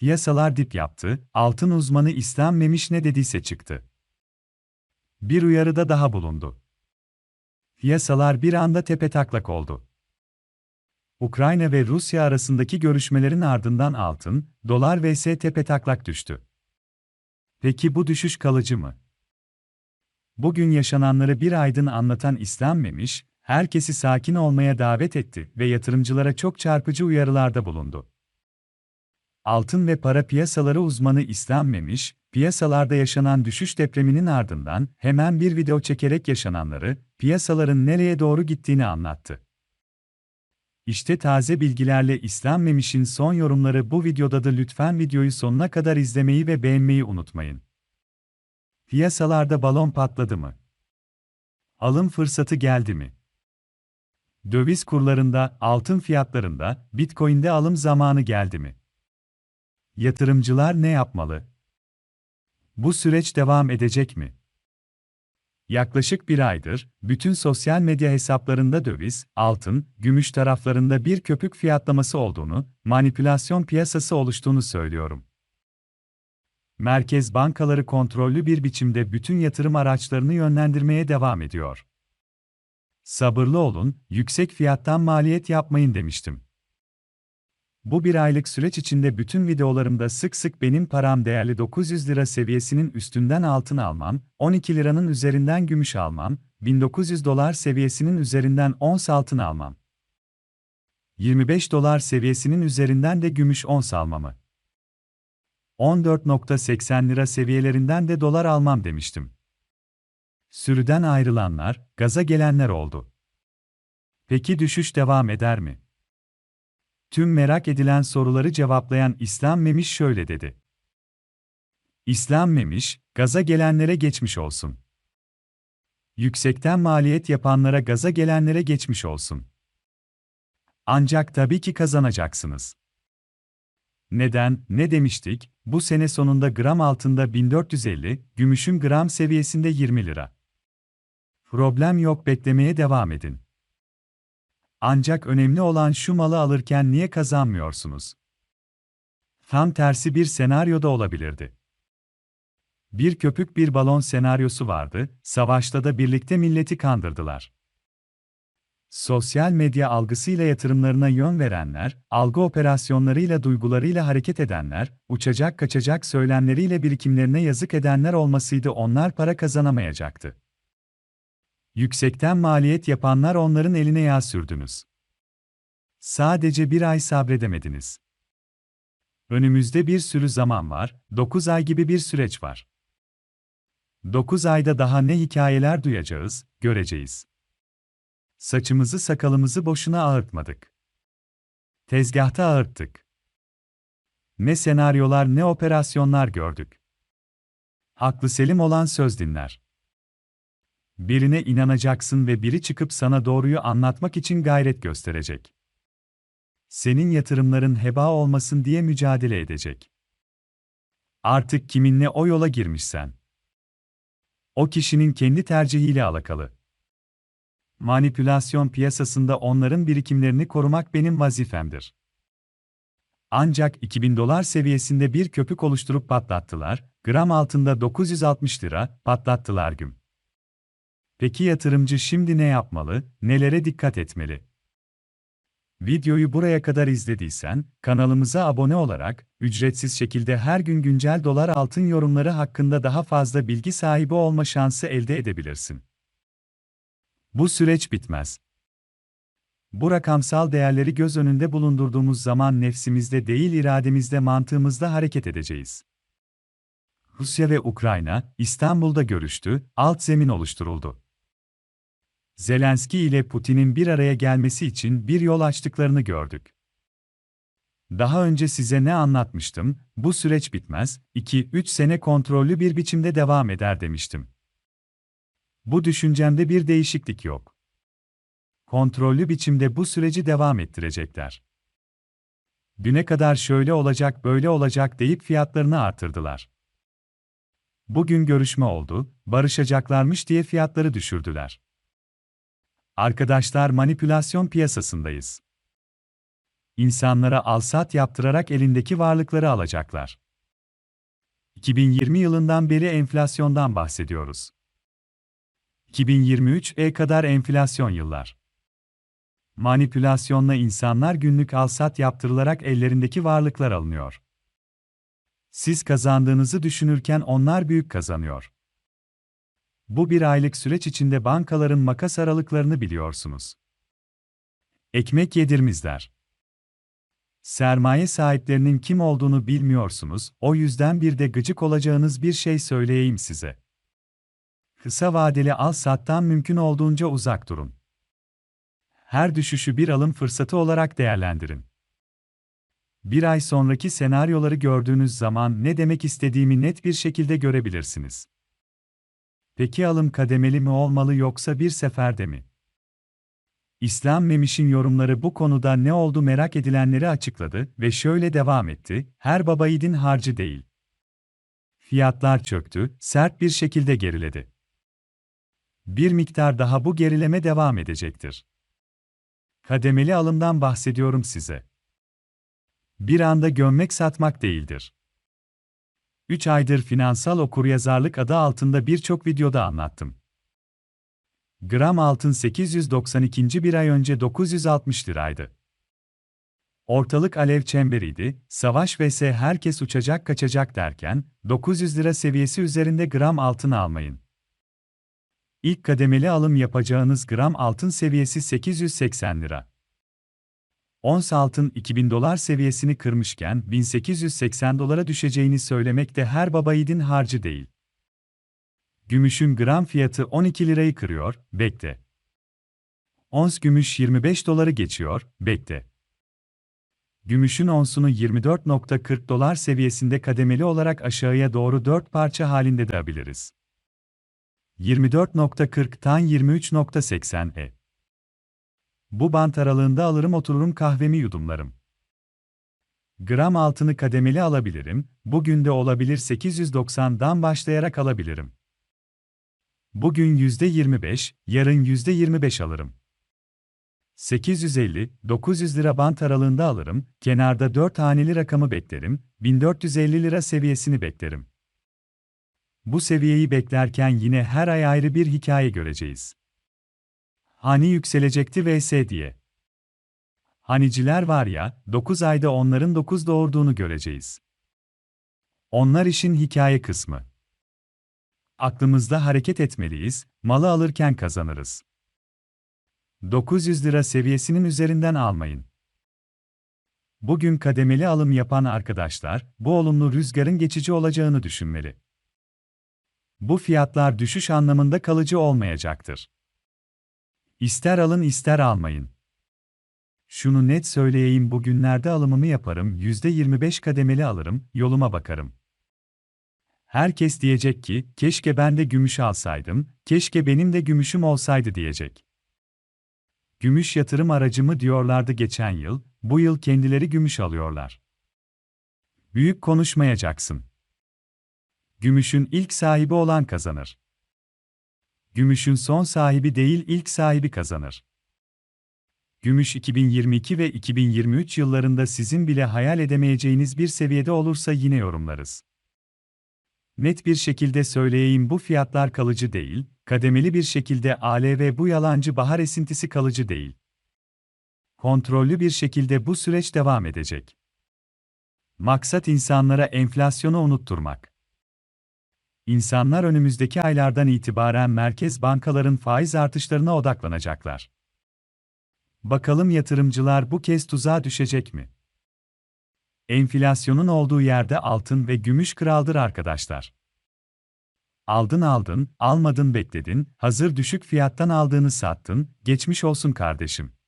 Piyasalar dip yaptı, altın uzmanı İslam Memiş ne dediyse çıktı. Bir uyarıda daha bulundu. Piyasalar bir anda tepetaklak oldu. Ukrayna ve Rusya arasındaki görüşmelerin ardından altın, dolar vs tepetaklak düştü. Peki bu düşüş kalıcı mı? Bugün yaşananları bir aydın anlatan İslam Memiş, herkesi sakin olmaya davet etti ve yatırımcılara çok çarpıcı uyarılarda bulundu. Altın ve para piyasaları uzmanı İslam Memiş, piyasalarda yaşanan düşüş depreminin ardından hemen bir video çekerek yaşananları, piyasaların nereye doğru gittiğini anlattı. İşte taze bilgilerle İslam Memiş'in son yorumları bu videoda da lütfen videoyu sonuna kadar izlemeyi ve beğenmeyi unutmayın. Piyasalarda balon patladı mı? Alım fırsatı geldi mi? Döviz kurlarında, altın fiyatlarında, Bitcoin'de alım zamanı geldi mi? Yatırımcılar ne yapmalı? Bu süreç devam edecek mi? Yaklaşık bir aydır, bütün sosyal medya hesaplarında döviz, altın, gümüş taraflarında bir köpük fiyatlaması olduğunu, manipülasyon piyasası oluştuğunu söylüyorum. Merkez bankaları kontrollü bir biçimde bütün yatırım araçlarını yönlendirmeye devam ediyor. Sabırlı olun, yüksek fiyattan maliyet yapmayın demiştim. Bu bir aylık süreç içinde bütün videolarımda sık sık benim param değerli 900 lira seviyesinin üstünden altın almam, 12 liranın üzerinden gümüş almam, 1900 dolar seviyesinin üzerinden ons altın almam. 25 dolar seviyesinin üzerinden de gümüş ons almamı. 14.80 lira seviyelerinden de dolar almam demiştim. Sürüden ayrılanlar, gaza gelenler oldu. Peki düşüş devam eder mi? Tüm merak edilen soruları cevaplayan İslam Memiş şöyle dedi. İslam Memiş, gaza gelenlere geçmiş olsun. Yüksekten maliyet yapanlara gaza gelenlere geçmiş olsun. Ancak tabii ki kazanacaksınız. Neden, ne demiştik, bu sene sonunda gram altında 1450, gümüşün gram seviyesinde 20 lira. Problem yok beklemeye devam edin. Ancak önemli olan şu malı alırken niye kazanmıyorsunuz? Tam tersi bir senaryoda olabilirdi. Bir köpük bir balon senaryosu vardı, savaşta da birlikte milleti kandırdılar. Sosyal medya algısıyla yatırımlarına yön verenler, algı operasyonlarıyla duygularıyla hareket edenler, uçacak kaçacak söylemleriyle birikimlerine yazık edenler olmasıydı onlar para kazanamayacaktı. Yüksekten maliyet yapanlar onların eline yağ sürdünüz. Sadece bir ay sabredemediniz. Önümüzde bir sürü zaman var, 9 ay gibi bir süreç var. 9 ayda daha ne hikayeler duyacağız, göreceğiz. Saçımızı sakalımızı boşuna ağırtmadık. Tezgahta ağırttık. Ne senaryolar ne operasyonlar gördük. Haklı selim olan söz dinler. Birine inanacaksın ve biri çıkıp sana doğruyu anlatmak için gayret gösterecek. Senin yatırımların heba olmasın diye mücadele edecek. Artık kiminle o yola girmişsen. O kişinin kendi tercihiyle alakalı. Manipülasyon piyasasında onların birikimlerini korumak benim vazifemdir. Ancak 2000 dolar seviyesinde bir köpük oluşturup patlattılar, gram altında 960 lira, patlattılar güm. Peki yatırımcı şimdi ne yapmalı, nelere dikkat etmeli? Videoyu buraya kadar izlediysen, kanalımıza abone olarak, ücretsiz şekilde her gün güncel dolar altın yorumları hakkında daha fazla bilgi sahibi olma şansı elde edebilirsin. Bu süreç bitmez. Bu rakamsal değerleri göz önünde bulundurduğumuz zaman nefsimizde değil irademizde mantığımızda hareket edeceğiz. Rusya ve Ukrayna, İstanbul'da görüştü, alt zemin oluşturuldu. Zelenski ile Putin'in bir araya gelmesi için bir yol açtıklarını gördük. Daha önce size ne anlatmıştım, bu süreç bitmez, 2-3 sene kontrollü bir biçimde devam eder demiştim. Bu düşüncemde bir değişiklik yok. Kontrollü biçimde bu süreci devam ettirecekler. Düne kadar şöyle olacak böyle olacak deyip fiyatlarını artırdılar. Bugün görüşme oldu, barışacaklarmış diye fiyatları düşürdüler. Arkadaşlar manipülasyon piyasasındayız. insanlara alsat yaptırarak elindeki varlıkları alacaklar. 2020 yılından beri enflasyondan bahsediyoruz. 2023'e kadar enflasyon yıllar. Manipülasyonla insanlar günlük alsat yaptırılarak ellerindeki varlıklar alınıyor. Siz kazandığınızı düşünürken onlar büyük kazanıyor. Bu bir aylık süreç içinde bankaların makas aralıklarını biliyorsunuz. Ekmek yedirmizler. Sermaye sahiplerinin kim olduğunu bilmiyorsunuz, o yüzden bir de gıcık olacağınız bir şey söyleyeyim size. Kısa vadeli al-sattan mümkün olduğunca uzak durun. Her düşüşü bir alım fırsatı olarak değerlendirin. Bir ay sonraki senaryoları gördüğünüz zaman ne demek istediğimi net bir şekilde görebilirsiniz. Peki alım kademeli mi olmalı yoksa bir seferde mi? İslam Memiş'in yorumları bu konuda ne oldu merak edilenleri açıkladı ve şöyle devam etti, her baba yiğidin harcı değil. Fiyatlar çöktü, sert bir şekilde geriledi. Bir miktar daha bu gerileme devam edecektir. Kademeli alımdan bahsediyorum size. Bir anda gömmek satmak değildir. 3 aydır finansal okuryazarlık adı altında birçok videoda anlattım. Gram altın 892. bir ay önce 960 liraydı. Ortalık alev çemberiydi, savaş vs herkes uçacak kaçacak derken, 900 lira seviyesi üzerinde gram altın almayın. İlk kademeli alım yapacağınız gram altın seviyesi 880 lira. Ons altın 2000 dolar seviyesini kırmışken 1880 dolara düşeceğini söylemek de her baba yiğidin harcı değil. Gümüşün gram fiyatı 12 lirayı kırıyor, bekle. Ons gümüş 25 doları geçiyor, bekle. Gümüşün onsunu 24.40 dolar seviyesinde kademeli olarak aşağıya doğru 4 parça halinde de alabiliriz. 24.40'tan 23.80 e. Bu bant aralığında alırım otururum kahvemi yudumlarım. Gram altını kademeli alabilirim, bugün de olabilir 890'dan başlayarak alabilirim. Bugün %25, yarın %25 alırım. 850-900 lira bant aralığında alırım, kenarda 4 haneli rakamı beklerim, 1450 lira seviyesini beklerim. Bu seviyeyi beklerken yine her ay ayrı bir hikaye göreceğiz. Hani yükselecekti vs diye. Haniciler var ya, 9 ayda onların 9 doğurduğunu göreceğiz. Onlar işin hikaye kısmı. Aklımızda hareket etmeliyiz, malı alırken kazanırız. 900 lira seviyesinin üzerinden almayın. Bugün kademeli alım yapan arkadaşlar, bu olumlu rüzgarın geçici olacağını düşünmeli. Bu fiyatlar düşüş anlamında kalıcı olmayacaktır. İster alın ister almayın. Şunu net söyleyeyim bugünlerde alımımı yaparım, %25 kademeli alırım, yoluma bakarım. Herkes diyecek ki, keşke ben de gümüş alsaydım, keşke benim de gümüşüm olsaydı diyecek. Gümüş yatırım aracımı diyorlardı geçen yıl, bu yıl kendileri gümüş alıyorlar. Büyük konuşmayacaksın. Gümüşün ilk sahibi olan kazanır. Gümüşün son sahibi değil ilk sahibi kazanır. Gümüş 2022 ve 2023 yıllarında sizin bile hayal edemeyeceğiniz bir seviyede olursa yine yorumlarız. Net bir şekilde söyleyeyim bu fiyatlar kalıcı değil, kademeli bir şekilde ALV bu yalancı bahar esintisi kalıcı değil. Kontrollü bir şekilde bu süreç devam edecek. Maksat insanlara enflasyonu unutturmak. İnsanlar önümüzdeki aylardan itibaren merkez bankaların faiz artışlarına odaklanacaklar. Bakalım yatırımcılar bu kez tuzağa düşecek mi? Enflasyonun olduğu yerde altın ve gümüş kraldır arkadaşlar. Aldın aldın, almadın bekledin, hazır düşük fiyattan aldığını sattın, geçmiş olsun kardeşim.